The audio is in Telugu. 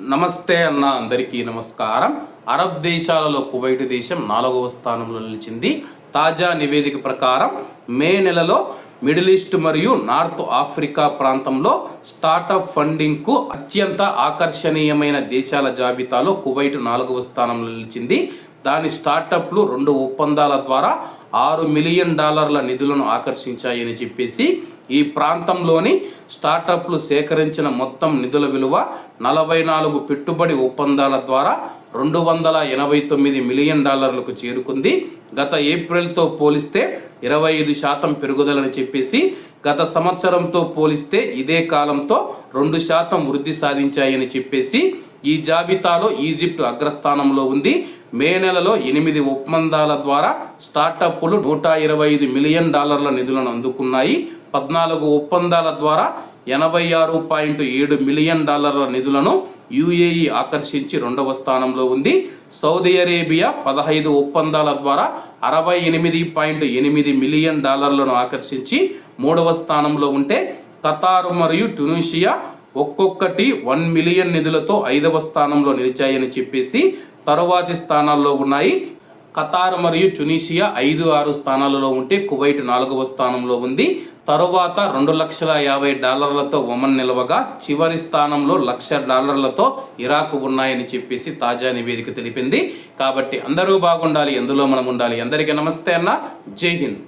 నమస్తే అన్న అందరికీ నమస్కారం. అరబ్ దేశాలలో కువైట్ దేశం నాలుగవ స్థానంలో నిలిచింది. తాజా నివేదిక ప్రకారం మే నెలలో మిడిల్ ఈస్ట్ మరియు నార్త్ ఆఫ్రికా ప్రాంతంలో స్టార్టప్ ఫండింగ్కు అత్యంత ఆకర్షణీయమైన దేశాల జాబితాలో కువైట్ నాలుగవ స్థానంలో నిలిచింది. దాని స్టార్టప్లు రెండు ఒప్పందాల ద్వారా ఆరు మిలియన్ డాలర్ల నిధులను ఆకర్షించాయని చెప్పేసి ఈ ప్రాంతంలోని స్టార్టప్లు సేకరించిన మొత్తం నిధుల విలువ నలభై నాలుగు పెట్టుబడి ఒప్పందాల ద్వారా రెండు వందల ఎనభై తొమ్మిది మిలియన్ డాలర్లకు చేరుకుంది. గత ఏప్రిల్తో పోలిస్తే ఇరవై ఐదు శాతం పెరుగుదలని చెప్పేసి గత సంవత్సరంతో పోలిస్తే ఇదే కాలంతో రెండు శాతం వృద్ధి సాధించాయని చెప్పేసి ఈ జాబితాలో ఈజిప్ట్ అగ్రస్థానంలో ఉంది. మే నెలలో ఎనిమిది ఒప్పందాల ద్వారా స్టార్టప్లు నూట ఇరవై ఐదు మిలియన్ డాలర్ల నిధులను అందుకున్నాయి. పద్నాలుగు ఒప్పందాల ద్వారా ఎనభై ఆరు పాయింట్ ఏడు మిలియన్ డాలర్ల నిధులను యుఏఈ ఆకర్షించి రెండవ స్థానంలో ఉంది. సౌదీ అరేబియా పదహైదు ఒప్పందాల ద్వారా అరవై ఎనిమిది పాయింట్ ఎనిమిది మిలియన్ డాలర్లను ఆకర్షించి మూడవ స్థానంలో ఉంటే ఖతారు మరియు ట్యునీషియా ఒక్కొక్కటి వన్ మిలియన్ నిధులతో ఐదవ స్థానంలో నిలిచాయని చెప్పేసి తరువాతి స్థానాల్లో ఉన్నాయి. ఖతార్ మరియు ట్యునీషియా ఐదు ఆరు స్థానాలలో ఉంటే కువైట్ నాలుగవ స్థానంలో ఉంది. తరువాత రెండు లక్షల యాభై డాలర్లతో ఒమన్ నిలవగా చివరి స్థానంలో లక్ష డాలర్లతో ఇరాక్ ఉన్నాయని చెప్పేసి తాజా నివేదిక తెలిపింది. కాబట్టి అందరూ బాగుండాలి ఎందులో మనం ఉండాలి. అందరికీ నమస్తే అన్న. జై హింద్.